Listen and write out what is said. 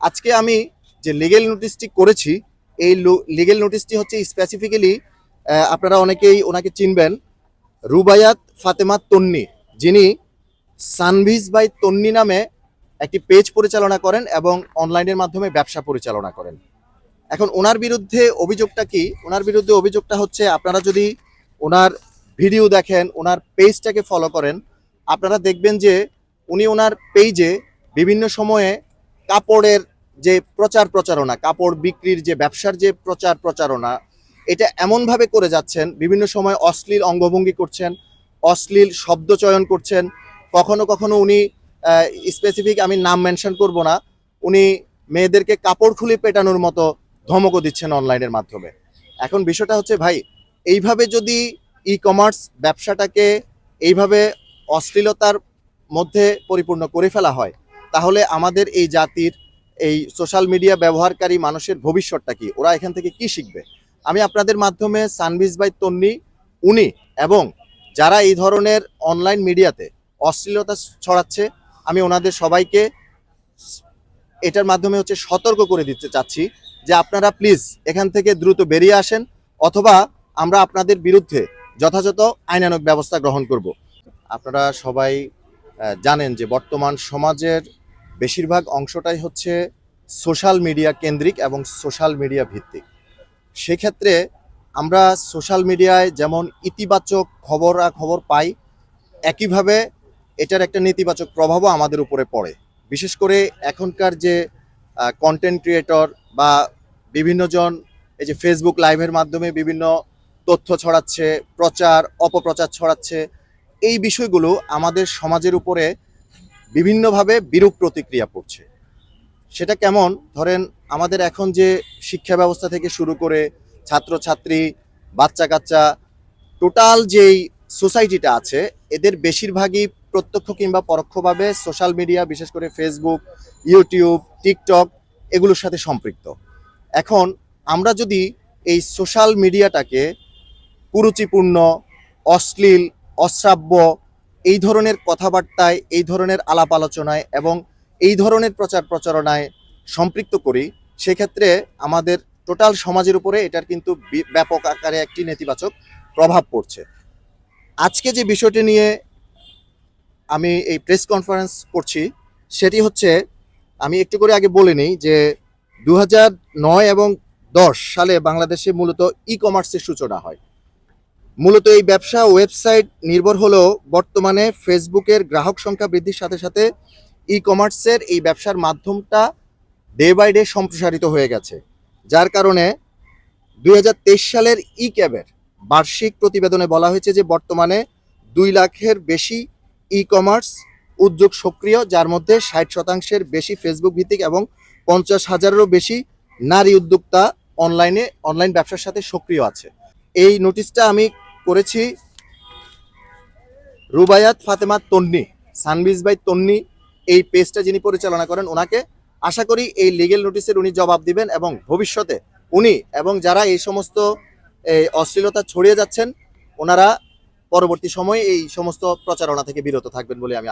আজকে আমি যে লিগেল নোটিশটি করেছি, এই লিগেল নোটিশটি হচ্ছে স্পেসিফিক্যালি আপনারা অনেকেই ওনাকে চিনবেন, রুবায়াত ফাতেমা তন্নি, যিনি সানভিজ বাই তন্নি নামে একটি পেজ পরিচালনা করেন এবং অনলাইনের মাধ্যমে ব্যবসা পরিচালনা করেন। এখন ওনার বিরুদ্ধে অভিযোগটা কি? ওনার বিরুদ্ধে অভিযোগটা হচ্ছে, আপনারা যদি ওনার ভিডিও দেখেন, ওনার পেজটাকে ফলো করেন, আপনারা দেখবেন যে উনি ওনার পেজে বিভিন্ন সময়ে কাপড়ের যে প্রচার প্রচারণা, কাপড় বিক্রির যে ব্যবসার যে প্রচার প্রচারণা, এটা এমনভাবে করে যাচ্ছেন, বিভিন্ন সময় অশ্লীল অঙ্গভঙ্গি করছেন, অশ্লীল শব্দ চয়ন করছেন। কখনো কখনো উনি স্পেসিফিক আমি নাম মেনশন করব না, উনি মেয়েদেরকে কাপড় খুলে পেটানোর মতো ধমকও দিচ্ছেন অনলাইনের মাধ্যমে। এখন বিষয়টা হচ্ছে, ভাই, এইভাবে যদি ই কমার্স ব্যবসাটাকে এইভাবে অশ্লীলতার মধ্যে পরিপূর্ণ করে ফেলা হয় তাহলে আমাদের এই জাতির এই সোশ্যাল মিডিয়া ব্যবহারকারী মানুষের ভবিষ্যৎটা কি? ওরা এখান থেকে কি শিখবে? আমি আপনাদের মাধ্যমে সানভিজ বাই তন্নি, উনি এবং যারা এই ধরনের অনলাইন মিডিয়াতে অশ্লীলতা ছড়াচ্ছে, আমি ওনাদের সবাইকে এটার মাধ্যমে হচ্ছে সতর্ক করে দিতে চাচ্ছি যে আপনারা প্লিজ এখান থেকে দ্রুত বেরিয়ে আসেন অথবা আমরা আপনাদের বিরুদ্ধে যথাযথ আইনানুগ ব্যবস্থা গ্রহণ করব। আপনারা সবাই জানেন যে বর্তমান সমাজের বেশিরভাগ অংশটাই হচ্ছে সোশ্যাল মিডিয়া কেন্দ্রিক এবং সোশ্যাল মিডিয়া ভিত্তিক। সেক্ষেত্রে আমরা সোশ্যাল মিডিয়ায় যেমন ইতিবাচক খবর খবরাখবর পাই, একইভাবে এটার একটা নেতিবাচক প্রভাবও আমাদের উপরে পড়ে। বিশেষ করে এখনকার যে কন্টেন্ট ক্রিয়েটর বা বিভিন্ন জন এই যে ফেসবুক লাইভের মাধ্যমে বিভিন্ন তথ্য ছড়াচ্ছে, প্রচার, অপপ্রচার ছড়াচ্ছে, এই বিষয়গুলো আমাদের সমাজের উপরে বিভিন্নভাবে বিরূপ প্রতিক্রিয়া পড়ছে। সেটা কেমন? ধরেন আমাদের এখন যে শিক্ষা ব্যবস্থা থেকে শুরু করে ছাত্রছাত্রী বাচ্চা কাচ্চা টোটাল যেই সোসাইটিটা আছে, এদের বেশিরভাগই প্রত্যক্ষ কিংবা পরোক্ষভাবে সোশ্যাল মিডিয়া, বিশেষ করে ফেসবুক, ইউটিউব, টিকটক, এগুলোর সাথে সম্পৃক্ত। এখন আমরা যদি এই সোশ্যাল মিডিয়াটাকে কুরুচিপূর্ণ, অশ্লীল, অশ্রাব্য এই ধরনের কথাবার্তায়, এই ধরনের আলাপ আলোচনায় এবং এই ধরনের প্রচার প্রচারণায় সম্পৃক্ত করি, সেক্ষেত্রে আমাদের টোটাল সমাজের উপরে এটার কিন্তু ব্যাপক আকারে একটি নেতিবাচক প্রভাব পড়ছে। আজকে যে বিষয়টি নিয়ে আমি এই প্রেস কনফারেন্স করছি, সেটি হচ্ছে, আমি একটু করে আগে বলে নিই যে দু নয় এবং দশ সালে বাংলাদেশে মূলত ই কমার্সের সূচনা হয়। মূলত এই ব্যবসা ওয়েবসাইট নির্ভর হলেও বর্তমানে ফেসবুকের গ্রাহক সংখ্যা বৃদ্ধির সাথে সাথে ই কমার্সের এই ব্যবসার মাধ্যমটা ডে বাই ডে সম্প্রসারিত হয়ে গেছে। যার কারণে দুই হাজার তেইশ সালের ই ক্যাবের বার্ষিক প্রতিবেদনে বলা হয়েছে যে বর্তমানে দুই লাখের বেশি ই কমার্স উদ্যোগ সক্রিয়, যার মধ্যে ষাট শতাংশের বেশি ফেসবুক ভিত্তিক এবং পঞ্চাশ হাজারেরও বেশি নারী উদ্যোক্তা অনলাইনে অনলাইন ব্যবসার সাথে সক্রিয় আছে। এই নোটিশটা আমি করেছি। রুবায়াত, ফাতেমা, তন্নি, সানবিজ বাই তন্নি, এই পেজটা যিনি পরিচালনা করেন ওনাকে আশা করি এই লিগেল নোটিশের উনি জবাব দিবেন এবং ভবিষ্যতে উনি এবং যারা এই সমস্ত, এই অশ্লীলতা ছড়িয়ে যাচ্ছেন, ওনারা পরবর্তী সময়ে এই সমস্ত প্রচারণা থেকে বিরত থাকবেন বলে আমি